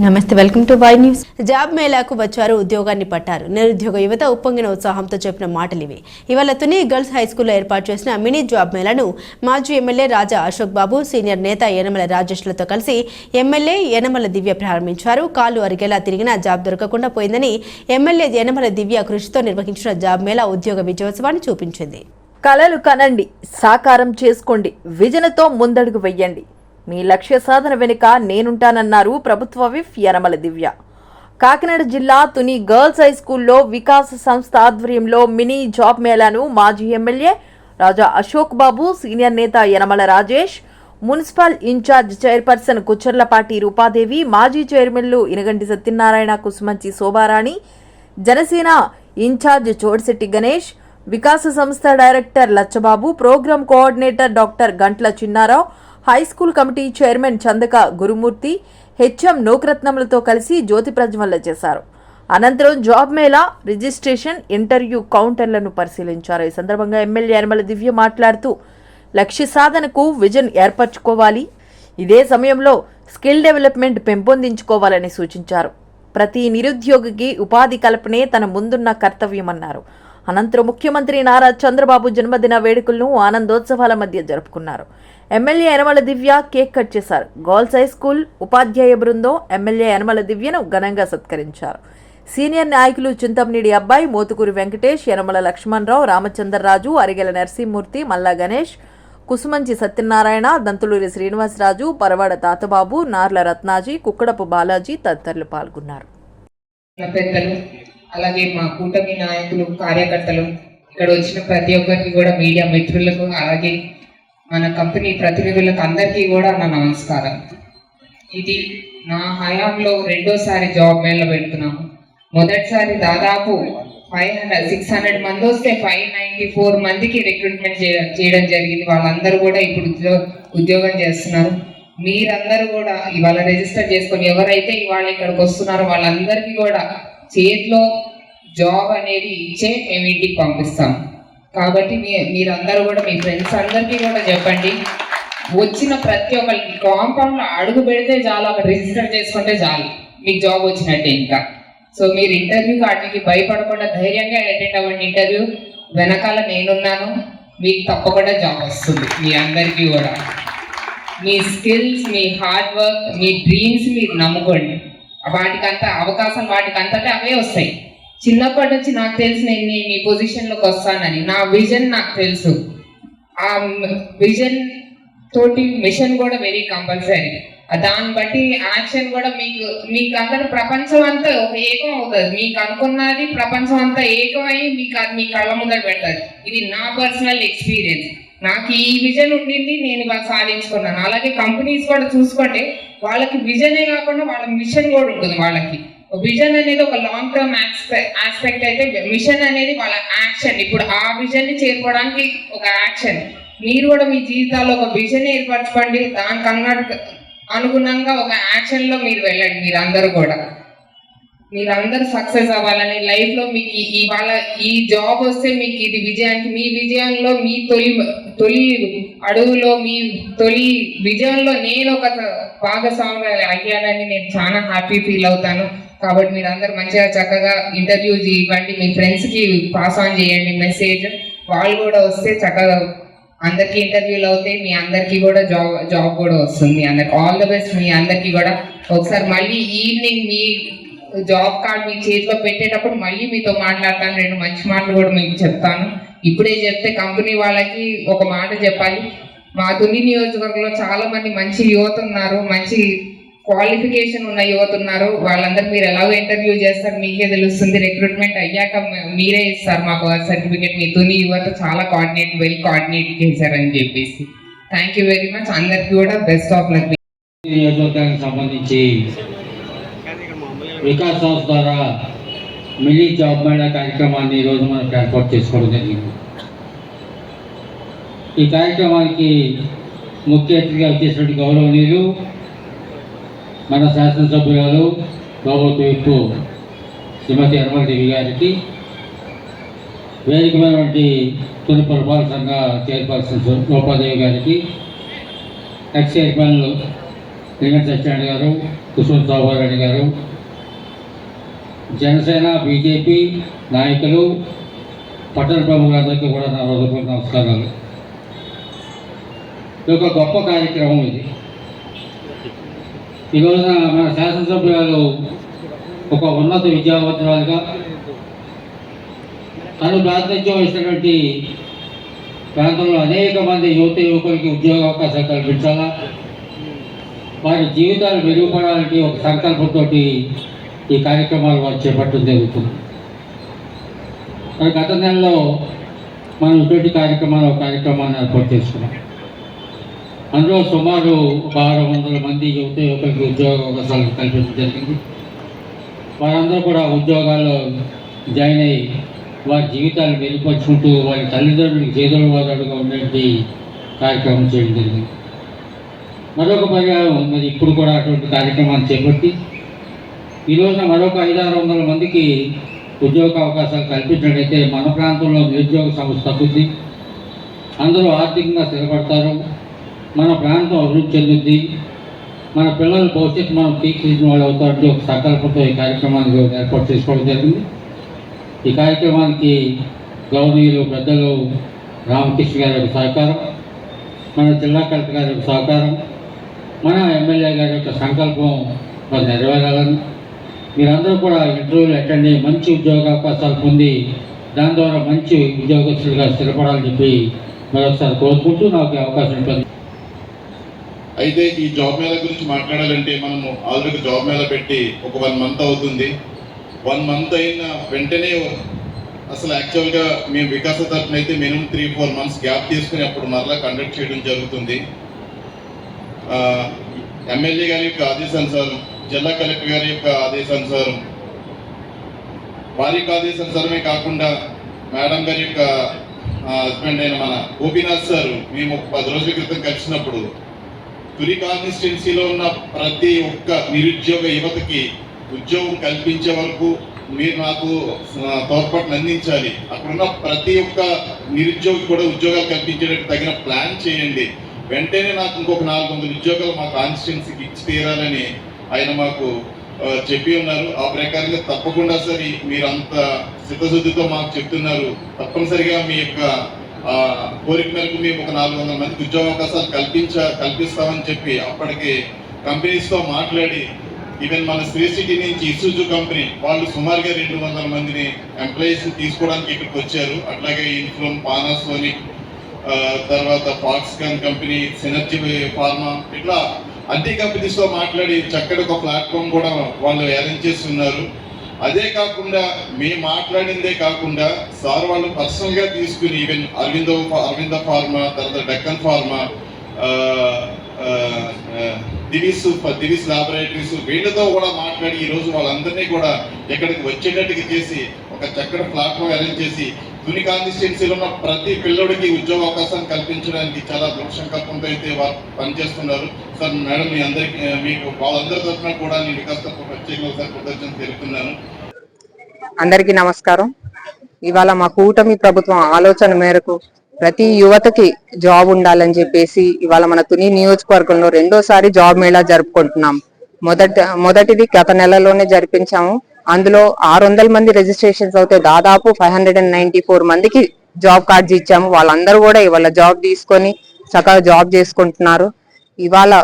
నమస్తే welcome to Y news. Job మేళాకు వచ్చారు ఉద్యోగాన్ని పట్టారు. నిరుద్యోగ యువత ఉప్పొంగిన ఉత్సాహంతో చెప్పిన మాటలు ఇవి ఇవాళ తుని గర్ల్స్ హై స్కూల్లో ఏర్పాటు చేసిన మినీ జాబ్ మేళాను మాజీ ఎమ్మెల్యే రాజా అశోక్ బాబు సీనియర్ నేత యనమల రాజేష్లతో కలిసి ఎమ్మెల్యే యనమల దివ్య ప్రారంభించారు. కాలు అరిగేలా తిరిగినా జాబ్ దొరకకుండా పోయిందని ఎమ్మెల్యే యనమల దివ్య కృషితో నిర్వహించిన జాబ్ మేళా ఉద్యోగ విజయోత్సవాన్ని చూపించింది. కలలు కనండి సాకారం చేసుకోండి విజనతో ముందడుగు వెయ్యండి మీ లక్ష్య సాధన వెనుక నేనుంటానన్నారు ప్రభుత్వ విఫ్ యనమల దివ్య. కాకినాడ జిల్లా తుని గర్ల్స్ హై స్కూల్లో వికాస్ సంస్థ ఆధ్వర్యంలో మినీ జాబ్ మేళాను మాజీ ఎమ్మెల్యే రాజా అశోక్ బాబు సీనియర్ నేత Yanamala Rajesh municipal incharge chairperson Kuchcharlapati Rupadevi మాజీ చైర్మన్లు ఇనగంటి సత్యనారాయణ కుసుమంచి శోభారాణి జనసేన ఇన్ఛార్జ్ చోడిశెట్టి గణేష్ వికాస సంస్థ director Lachchababu program coordinator doctor Gantla Chinnarao high school committee chairman Chandaka Gurumurthy HM నూకరత్నములతో కలిసి జ్యోతి ప్రజ్వల్ల చేశారు. అనంతరం జాబ్ మేళా రిజిస్ట్రేషన్ ఇంటర్వ్యూ కౌంటర్లను పరిశీలించారు. ఈ సందర్భంగా ఎమ్మెల్యే యనమల దివ్య మాట్లాడుతూ లక్ష్య సాధనకు విజన్ ఏర్పరచుకోవాలి. ఇదే సమయంలో స్కిల్ డెవలప్మెంట్ పెంపొందించుకోవాలని సూచించారు. ప్రతి నిరుద్యోగికి ఉపాధి కల్పనే తన ముందున్న కర్తవ్యమన్నారు. అనంతరం ముఖ్యమంత్రి నారా చంద్రబాబు జన్మదిన వేడుకలను ఆనందోత్సవాల మధ్య జరుపుకున్నారు. MLA Yanamala Divya cake cut చేశారు. గర్ల్స్ హై స్కూల్ ఉపాధ్యాయ బృందం ఎమ్మెల్యే యనమల దివ్యను ఘనంగా సత్కరించారు. సీనియర్ నాయకులు చింతమనేడి అబ్బాయి మోతుకూరి వెంకటేష్ యనమల లక్ష్మణరావు రామచంద్రరాజు అరిగెల నరసింహమూర్తి మల్లా గణేష్ కుసుమంచి సత్యనారాయణ దంతులూరి శ్రీనివాసరాజు పరవాడ తాతబాబు నార్ల రత్నాజీ కుక్కడపు బాలాజీ తదితరులు పాల్గొన్నారు. అలాగే మా కూటమి నాయకులు కార్యకర్తలు ఇక్కడ వచ్చిన ప్రతి ఒక్కరికి కూడా మీడియా మిత్రులకు అలాగే మన కంపెనీ ప్రతినిధులకు అందరికీ కూడా నా నమస్కారం. ఇది నా హయాంలో రెండోసారి జాబ్ మేళ పెడుతున్నాము. మొదటిసారి దాదాపు ఫైవ్ హండ్రెడ్ సిక్స్ హండ్రెడ్ మంది వస్తే ఫైవ్ నైంటీ ఫోర్ మందికి రిక్రూట్మెంట్ చేయడం జరిగింది. వాళ్ళందరూ కూడా ఇప్పుడు ఉద్యో- ఉద్యోగం చేస్తున్నారు. మీరందరూ కూడా ఇవాళ రిజిస్టర్ చేసుకొని ఎవరైతే ఇవాళ ఇక్కడికి వస్తున్నారో వాళ్ళందరికీ కూడా చేతిలో జాబ్ అనేది ఇచ్చే మేము ఇంటికి పంపిస్తాం. కాబట్టి మీ మీరందరూ కూడా మీ ఫ్రెండ్స్ అందరికీ కూడా చెప్పండి. వచ్చిన ప్రతి ఒక్కరికి కాంపౌండ్లో అడుగు పెడితే చాలు అక్కడ రిజిస్టర్ చేసుకుంటే చాలు. మీకు జాబ్ వచ్చినట్టే ఇంకా. సో మీరు ఇంటర్వ్యూ వాటికి భయపడకుండా ధైర్యంగా అటెండ్ అవ్వండి ఇంటర్వ్యూ వెనకాల నేనున్నాను. మీకు తప్పకుండా జాబ్ వస్తుంది. మీ అందరికీ కూడా. మీ స్కిల్స్ మీ హార్డ్ వర్క్ మీ డ్రీమ్స్ మీరు నమ్ముకోండి. వాటికంతా అవకాశం వాటికంతటే అవే వస్తాయి. చిన్నప్పటి నుంచి నాకు తెలిసి నేను నేను ఈ పొజిషన్లోకి వస్తానని. నా విజన్ నాకు తెలుసు. ఆ విజన్ తోటి మిషన్ కూడా వెరీ కంపల్సరీ దాన్ని బట్టి యాక్షన్ కూడా మీకు మీకు అందరు ప్రపంచం అంతా ఒక ఏకం అవుతుంది. మీకు అనుకున్నది ప్రపంచం అంతా ఏకమై మీకు అది మీ కళ్ళ ముందర పెడతారు. ఇది నా పర్సనల్ ఎక్స్పీరియన్స్ నాకు ఈ విజన్ ఉండింది నేను ఇవాళ సాధించుకున్నాను. అలాగే కంపెనీస్ కూడా చూసుకుంటే వాళ్ళకి విజనే కాకుండా వాళ్ళ మిషన్ కూడా ఉంటుంది వాళ్ళకి. విజన్ అనేది ఒక లాంగ్ టర్మ్ ఆస్పెక్ట్ అయితే మిషన్ అనేది వాళ్ళ యాక్షన్ ఇప్పుడు ఆ విజన్ని చేరుకోవడానికి ఒక యాక్షన్ మీరు కూడా మీ జీవితాల్లో ఒక విజన్ ఏర్పరచుకోండి. దానికి అన్నట్టు అనుగుణంగా ఒక యాక్షన్లో మీరు వెళ్ళండి మీరు అందరూ కూడా. మీరందరూ సక్సెస్ అవ్వాలని లైఫ్లో మీకు ఇవాళ ఈ జాబ్ వస్తే మీకు ఇది విజయానికి మీ విజయంలో మీ తొలి తొలి అడుగులో మీ తొలి విజయంలో నేను ఒక భాగస్వామి అయ్యానని నేను చాలా హ్యాపీ ఫీల్ అవుతాను. కాబట్టి మీరందరూ మంచిగా చక్కగా ఇంటర్వ్యూ ఇవ్వండి. మీ ఫ్రెండ్స్కి పాస్ ఆన్ చేయండి మెసేజ్ వాళ్ళు కూడా వస్తే చక్కగా అందరికి ఇంటర్వ్యూలు అవుతాయి. మీ అందరికీ కూడా జాబ్ జాబ్ కూడా వస్తుంది. అందరికి ఆల్ ద బెస్ట్ మీ అందరికి కూడా. ఒకసారి మళ్ళీ ఈవినింగ్ మీ జాబ్ కార్డ్ మీ చేతిలో పెట్టేటప్పుడు మళ్ళీ మీతో మాట్లాడతాను. రెండు మంచి మాటలు కూడా మీకు చెప్తాను. ఇప్పుడే చెప్తే కంపెనీ వాళ్ళకి ఒక మాట చెప్పాలి. మా తుని నియోజకవర్గంలో చాలా మంది మంచి యువత ఉన్నారు మంచి క్వాలిఫికేషన్ ఉన్న యువత ఉన్నారు. వాళ్ళందరూ మీరు ఎలా ఇంటర్వ్యూ చేస్తారు మీకే తెలుస్తుంది. రిక్రూట్మెంట్ అయ్యాక మీరే ఇస్తారు మాకు సర్టిఫికేట్. మీ తుని యువత చాలా కోఆర్డినేట్ వెల్ కోఆర్డినేట్ చేశారని చెప్పేసి. థ్యాంక్ యూ వెరీ మచ్ అందరికి కూడా బెస్ట్ ఆఫ్ లక్ నియోజకవర్గానికి సంబంధించి వికాస్ సంస్థ ద్వారా మినీ జాబ్ మేళా కార్యక్రమాన్ని ఈరోజు మనం ఏర్పాటు చేసుకోవడం జరిగింది. ఈ కార్యక్రమానికి ముఖ్య అతిథిగా వచ్చేసినటువంటి గౌరవనీయులు మన శాసనసభ్యురాలు గౌరవ వైపు శ్రీమతి దేవి గారికి వేదికమైనటువంటి తొలి పరిపాలన సంఘ చైర్పర్సన్ రూపాదేవి గారికి ఎక్స్ చైర్మన్ లింగన్ సత్యనారాయణ గారు కుసుమ శోభారెడ్డి గారు జనసేన బీజేపీ నాయకులు పట్టణ ప్రముఖులందరికీ కూడా నా హృదయపూర్వక నమస్కారాలు. ఇది ఒక గొప్ప కార్యక్రమం ఇది. ఈ రోజున మన శాసనసభ్యులు ఒక ఉన్నత విద్యావంతురాలుగా తను ప్రాతినిధ్యం ఇచ్చినటువంటి ప్రాంతంలో అనేక మంది యువత యువకులకి ఉద్యోగ అవకాశాలు కల్పించాలా? వారి జీవితాలు మెరుగుపడాలంటే ఒక సంకల్పంతో ఈ కార్యక్రమాలు వారు చేపట్టడం జరుగుతుంది. మరి గత నెలలో మనం ఇటువంటి కార్యక్రమాలు ఒక కార్యక్రమాన్ని ఏర్పాటు చేసుకున్నాం. అందులో సుమారు ఒక ఆరు వందల మంది యువత యువకులకి ఉద్యోగ అవకాశాలు కల్పించడం జరిగింది. వారందరూ కూడా ఉద్యోగాల్లో జాయిన్ అయ్యి వారి జీవితాలు మెరుగుపరుచుకుంటూ వారి తల్లిదండ్రులకు చేదోడు వాదాడుగా ఉండేటువంటి కార్యక్రమం చేయడం జరిగింది. మరొక పర్యాయం మరి ఇప్పుడు కూడా అటువంటి కార్యక్రమాన్ని చేపట్టి ఈ రోజున మరొక ఐదు ఆరు వందల మందికి ఉద్యోగ అవకాశాలు కల్పించినట్లయితే మన ప్రాంతంలో నిరుద్యోగ సమస్య తగ్గుద్ది. అందరూ ఆర్థికంగా స్థిరపడతారు. మన ప్రాంతం అభివృద్ధి చెందుద్ది. మన పిల్లల భవిష్యత్తు మనం తీర్చిదిద్దిన వాళ్ళు అవుతారంటే ఒక సంకల్పంతో ఈ కార్యక్రమాన్ని ఏర్పాటు చేసుకోవడం జరిగింది. ఈ కార్యక్రమానికి గౌరవనీయులు పెద్దలు రామకృష్ణ గారి యొక్క సహకారం మన జిల్లా కలెక్టర్ గారి యొక్క సహకారం మన ఎమ్మెల్యే గారి యొక్క సంకల్పం మరి నెరవేరాలని మీరందరూ కూడా ఇంటర్వ్యూలు అటెండ్ అయ్యి మంచి ఉద్యోగ అవకాశాలు పొంది దాని ద్వారా మంచి ఉద్యోగస్తులుగా స్థిరపడాలని చెప్పి మరొకసారి కోరుకుంటూ నాకు అవకాశం ఉంటుంది అయితే ఈ జాబ్ మేళ గురించి మాట్లాడాలంటే మనము ఆల్రెడీ జాబ్ మేళ పెట్టి ఒక వన్ మంత్ అవుతుంది. వన్ మంత్ అయిన వెంటనే అసలు యాక్చువల్గా మేము వికాస తరఫున అయితే minimum three four months gap తీసుకుని అప్పుడు మరలా కండక్ట్ చేయడం జరుగుతుంది. ఎమ్మెల్యే గారి యొక్క ఆదేశానుసారం జిల్లా కలెక్టర్ గారి యొక్క ఆదేశానుసారం వారి యొక్క ఆదేశానుసారమే కాకుండా మేడం గారి యొక్క హస్బెండ్ అయిన మన గోపీనాథ్ సార్ మేము పది రోజుల క్రితం కలిసినప్పుడు తురి కాన్స్టిట్యున్సీలో ఉన్న ప్రతి ఒక్క నిరుద్యోగ యువతకి ఉద్యోగం కల్పించే వరకు మీరు నాకు తోడ్పాటును అందించాలి. అక్కడున్న ప్రతి ఒక్క నిరుద్యోగి కూడా ఉద్యోగాలు కల్పించేటట్టు తగిన ప్లాన్ చేయండి. వెంటనే నాకు ఇంకొక నాలుగు వందల ఉద్యోగాలు మా కాన్స్టిట్యున్సీకి ఇచ్చి తీరాలని ఆయన మాకు చెప్పి ఉన్నారు. ఆ ప్రకారంగా తప్పకుండా సరే మీరు అంత సిద్ధశుద్ధితో మాకు చెప్తున్నారు. తప్పనిసరిగా మీ యొక్క కోరిక మేరకు మేము ఒక నాలుగు వందల మందికి ఉద్యోగ అవకాశాలు కల్పించ కల్పిస్తామని చెప్పి అప్పటికి కంపెనీస్తో మాట్లాడి ఈవెన్ మన శ్రీ సిటీ నుంచి ఇసూజు కంపెనీ వాళ్ళు సుమారుగా రెండు వందల మందిని ఎంప్లాయీస్ తీసుకోవడానికి ఇక్కడికి వచ్చారు. అట్లాగే ఇన్ఫ్లోమ్ పానాసోనిక్ తర్వాత ఫాక్స్కాన్ కంపెనీ సినర్జీ ఫార్మా ఇట్లా అన్ని కంపెనీస్తో మాట్లాడి చక్కటి ఒక ప్లాట్ఫామ్ కూడా వాళ్ళు అరేంజ్ చేస్తున్నారు. అదే కాకుండా మేము మాట్లాడిందే కాకుండా సార్ వాళ్ళు పర్సనల్గా తీసుకుని ఈవెన్ అరవిందో అరవింద ఫార్మా తర్వాత డెక్కన్ ఫార్మా దివిస్ దివిస్ లాబొరేటరీస్ వీళ్ళతో కూడా మాట్లాడి ఈ రోజు వాళ్ళందరినీ కూడా ఇక్కడికి వచ్చేటట్టుగా చేసి ఒక చక్కటి ప్లాట్ఫామ్ అరేంజ్ చేసి తుని కాన్స్టిట్యున్సీలో ఉన్న ప్రతి పిల్లడికి ఉద్యోగ అవకాశం కల్పించడానికి చాలా దృఢ సంకల్పంతో అయితే వారు పనిచేస్తున్నారు. సార్ మేడం మీ అందరికి మీకు వాళ్ళందరి తరఫున కూడా నేను వికాస్ ప్రత్యేకంగా సార్ కృతజ్ఞత తెలుపుతున్నాను అందరికీ నమస్కారం. ఇవాళ మా కూటమి ప్రభుత్వం ఆలోచన మేరకు ప్రతి యువతకి జాబ్ ఉండాలని చెప్పేసి ఇవాళ మన తుని నియోజకవర్గంలో రెండోసారి జాబ్ మేళా జరుపుకుంటున్నాం. మొదట మొదటిది గత నెలలోనే జరిపించాము. అందులో ఆరు వందల మంది రిజిస్ట్రేషన్స్ అవుతే దాదాపు five hundred and ninety four మందికి జాబ్ కార్డ్స్ ఇచ్చాము. వాళ్ళందరూ కూడా ఇవాళ జాబ్ తీసుకొని చక్కగా జాబ్ చేసుకుంటున్నారు. ఇవాళ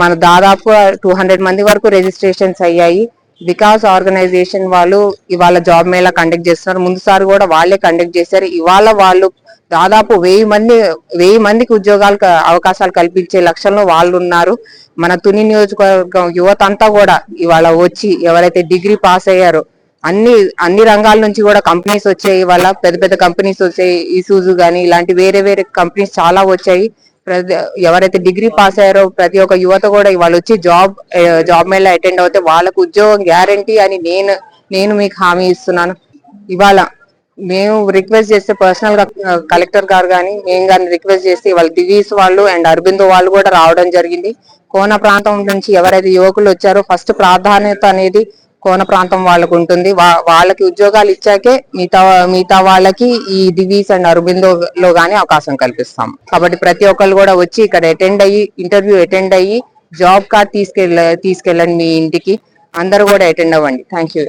మన దాదాపు టూ హండ్రెడ్ మంది వరకు రిజిస్ట్రేషన్స్ అయ్యాయి. వికాస్ ఆర్గనైజేషన్ వాళ్ళు ఇవాళ జాబ్ మేళా కండక్ట్ చేస్తున్నారు. ముందుసారి కూడా వాళ్ళే కండక్ట్ చేశారు. ఇవాళ వాళ్ళు దాదాపు వెయ్యి మంది వెయ్యి మందికి ఉద్యోగాలు అవకాశాలు కల్పించే లక్ష్యంలో వాళ్ళు ఉన్నారు. మన తుని నియోజకవర్గం యువత అంతా కూడా ఇవాళ వచ్చి ఎవరైతే డిగ్రీ పాస్ అయ్యారో అన్ని అన్ని రంగాల నుంచి కూడా కంపెనీస్ వచ్చాయి. ఇవాళ పెద్ద పెద్ద కంపెనీస్ వచ్చాయి. ఈసూజు కానీ ఇలాంటి వేరే వేరే కంపెనీస్ చాలా వచ్చాయి. ప్రతి- ఎవరైతే డిగ్రీ పాస్ అయ్యారో ప్రతి ఒక్క యువత కూడా ఇవాళ వచ్చి జాబ్ జాబ్ మేళ అటెండ్ అవుతే వాళ్ళకు ఉద్యోగం గ్యారంటీ అని నేను నేను మీకు హామీ ఇస్తున్నాను. ఇవాళ మేము రిక్వెస్ట్ చేస్తే పర్సనల్గా కలెక్టర్ గారు కానీ మేము కానీ రిక్వెస్ట్ చేస్తే వాళ్ళ దివీస్ వాళ్ళు అండ్ అరబిందో వాళ్ళు కూడా రావడం జరిగింది. కోన ప్రాంతం నుంచి ఎవరైతే యువకులు వచ్చారో ఫస్ట్ ప్రాధాన్యత అనేది కోన ప్రాంతం వాళ్ళకు ఉంటుంది. వా- వాళ్ళకి ఉద్యోగాలు ఇచ్చాకే మిగతా మిగతా వాళ్ళకి ఈ దివీస్ అండ్ అరబిందో లో గానీ అవకాశం కల్పిస్తాం. కాబట్టి ప్రతి ఒక్కళ్ళు కూడా వచ్చి ఇక్కడ అటెండ్ అయ్యి ఇంటర్వ్యూ అటెండ్ అయ్యి జాబ్ కార్డ్ తీసుకెళ్ళ తీసుకెళ్ళండి మీ ఇంటికి. అందరూ కూడా అటెండ్ అవ్వండి. Thank you.